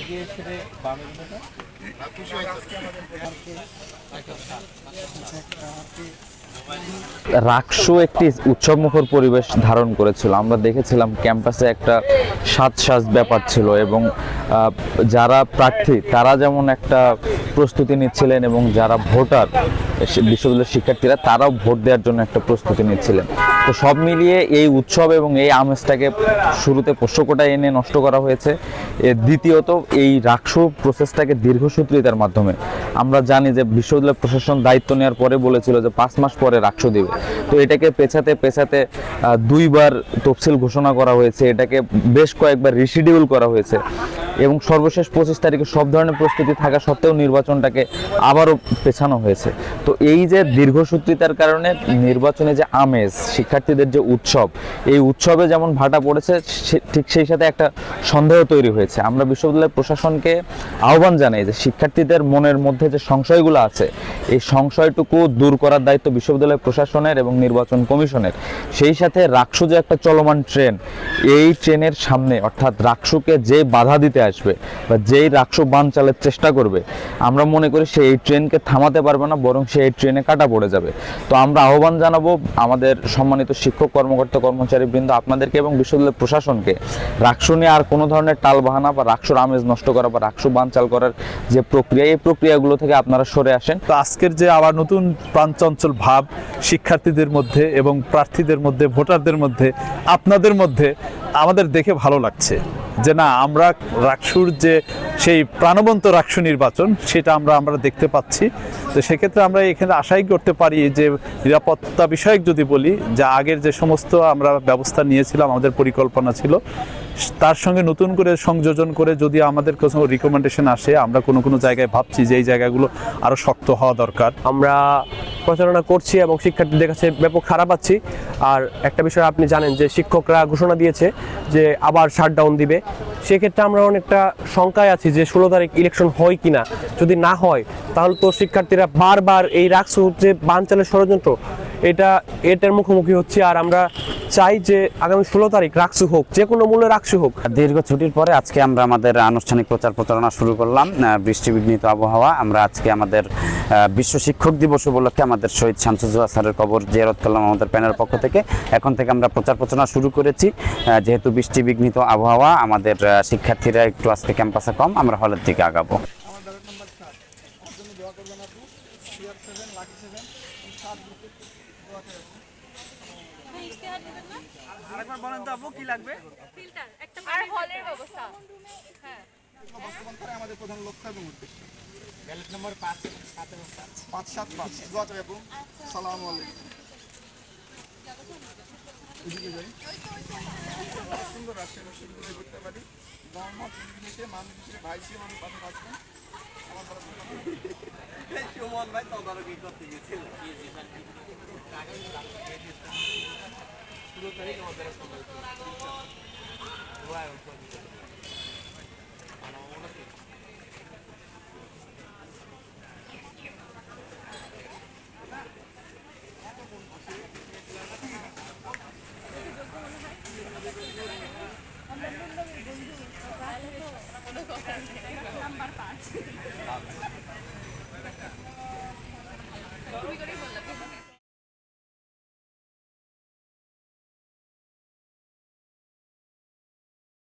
এগিয়ে রাকসু একটি উৎসবমুখর পরিবেশ ধারণ করেছিল। আমরা দেখেছিলাম ক্যাম্পাসে একটা সাজ সাজ ব্যাপার ছিল এবং যারা প্রার্থী, তারা যেমন একটা প্রস্তুতি নিচ্ছিলেন এবং যারা ভোটার বিশ্ববিদ্যালয়ের শিক্ষার্থীরা, তারাও ভোট দেওয়ার জন্য একটা প্রস্তুতি নিচ্ছিলেন। তো সব মিলিয়ে এই উৎসব এবং এই আমেজটাকে শুরুতে পোষ্যকোটা এনে নষ্ট করা হয়েছে। দ্বিতীয়ত এই রাকসু প্রসেসটাকে দীর্ঘসূত্রিতার মাধ্যমে। আমরা জানি যে বিশ্ববিদ্যালয় প্রশাসন দায়িত্ব নেওয়ার পরে বলেছিল যে পাঁচ মাস পরে রাকসু দিবে। তো এটাকে পেছাতে পেছাতে দুইবার তফসিল ঘোষণা করা হয়েছে। এটাকে বেশ কয়েকবার রিশিডিউল করা হয়েছে। এবং সর্বশেষ পঁচিশ তারিখে সব ধরনের প্রস্তুতি থাকা সত্ত্বেও নির্বাচনটাকে আবারও পেছানো হয়েছে। তো এই যে দীর্ঘসূত্রিতার কারণে নির্বাচনে যে আমেজ, শিক্ষার্থীদের যে উৎসব, এই উৎসবে যেমন ভাটা পড়েছে ঠিক সেই সাথে একটা সন্দেহ তৈরি হয়েছে। আমরা বিশ্ববিদ্যালয় প্রশাসনকে আহ্বান জানাই যে শিক্ষার্থীদের মনের মধ্যে যে সংশয়গুলো আছে এই সংশয়টুকু দূর করার দায়িত্ব বিশ্ববিদ্যালয় প্রশাসনের এবং নির্বাচন কমিশনের। সেই সাথে রাকসু যে একটা চলমান ট্রেন। এই ট্রেনের সামনে, অর্থাৎ রাকসুকে যে বাধা দিতে আসবে বা যেই রাকসু বান চালের চেষ্টা করবে, আমরা মনে করি সে এই ট্রেনকে থামাতে পারবে না, বরং সে এই ট্রেনে কাটা পড়ে যাবে। তো আমরা আহ্বান জানাব আমাদের সম্মানিত শিক্ষক, কর্মকর্তা, কর্মচারী বৃন্দ, আপনাদেরকে এবং বিশ্ববিদ্যালয় প্রশাসনকে রাকসু নিয়ে আর কোনো ধরনের টাল বাহানা বা রাকসুর আমেজ নষ্ট করা বা রাকসু বানচাল করার যে প্রক্রিয়া, এই প্রক্রিয়াগুলো থেকে আপনারা সরে আসেন। তো আজকের যে আবার নতুন প্রাণচঞ্চল ভাব শিক্ষার্থীদের মধ্যে এবং প্রার্থীদের মধ্যে, ভোটারদের মধ্যে, আপনাদের মধ্যে আমাদের দেখে ভালো লাগছে যে না, আমরা রাকসুর যে সেই প্রাণবন্ত রাকসু নির্বাচন, সেটা আমরা আমরা দেখতে পাচ্ছি। তো সেক্ষেত্রে আমরা এখানে আশাই করতে পারি যে নিরাপত্তা বিষয়ক যদি বলি, যা আগের যে সমস্ত আমরা ব্যবস্থা নিয়েছিলাম, আমাদের পরিকল্পনা ছিল তার সঙ্গে নতুন করে সংযোজন করে যদি আমাদের কোনো রিকমেন্ডেশন আসে, আমরা কোনো কোনো জায়গায় ভাবছি যে এই জায়গাগুলো আরও শক্ত হওয়া দরকার। আমরা প্রচারণা করছি এবং শিক্ষার্থীদের কাছে ব্যাপক খারাপ পাচ্ছি। আর একটা বিষয় আপনি জানেন যে শিক্ষকরা ঘোষণা দিয়েছে যে আবার শাটডাউন দিবে। সেক্ষেত্রে আমরা অনেকটা শঙ্কায় আছি যে ষোলো তারিখ ইলেকশন হয় কিনা। যদি না হয়, তাহলে তো শিক্ষার্থীরা বারবার এই রাখছে যে বানচালের ষড়যন্ত্র এটা, এটার মুখোমুখি হচ্ছে আর আমরা চাই যে আগামী ষোলো তারিখ রাকসু হোক, যে কোনো মূল্যে রাকসু হোক। দীর্ঘ ছুটির পরে আজকে আমরা আমাদের আনুষ্ঠানিক প্রচার প্রচারণা শুরু করলাম বৃষ্টি বিঘ্নিত আবহাওয়া। আমরা আজকে আমাদের বিশ্ব শিক্ষক দিবস উপলক্ষে আমাদের শহীদ শামসুজ্জোহা স্যারের কবর জিয়ারত করলাম আমাদের প্যানেল পক্ষ থেকে। এখন থেকে আমরা প্রচার প্রচারণা শুরু করেছি। যেহেতু বৃষ্টি বিঘ্নিত আবহাওয়া, আমাদের শিক্ষার্থীরা একটু আজকে ক্যাম্পাসে কম, আমরা হলের দিকে আগাবো। ফিল্টার একটা আর হলের ব্যবস্থা। হ্যাঁ। আমাদের প্রধান লক্ষ্য এবং উদ্দেশ্য। ব্যালেট নম্বর পাঁচ পাঁচ সাত পাঁচ। দোয়া চাই আপু। সালাম আলাইকুম। এদিকে যাই। সুন্দর রাজশাহী বিশ্ববিদ্যালয় করতে পারি। ধর্ম নির্বিশেষে মানুষ হিসেবে ভাই হিসেবে মানুষ পাশে থাকবেন আমার সুমন ভাই তদারকি করতে গেছিল। আমাদের ওই করেই বললাম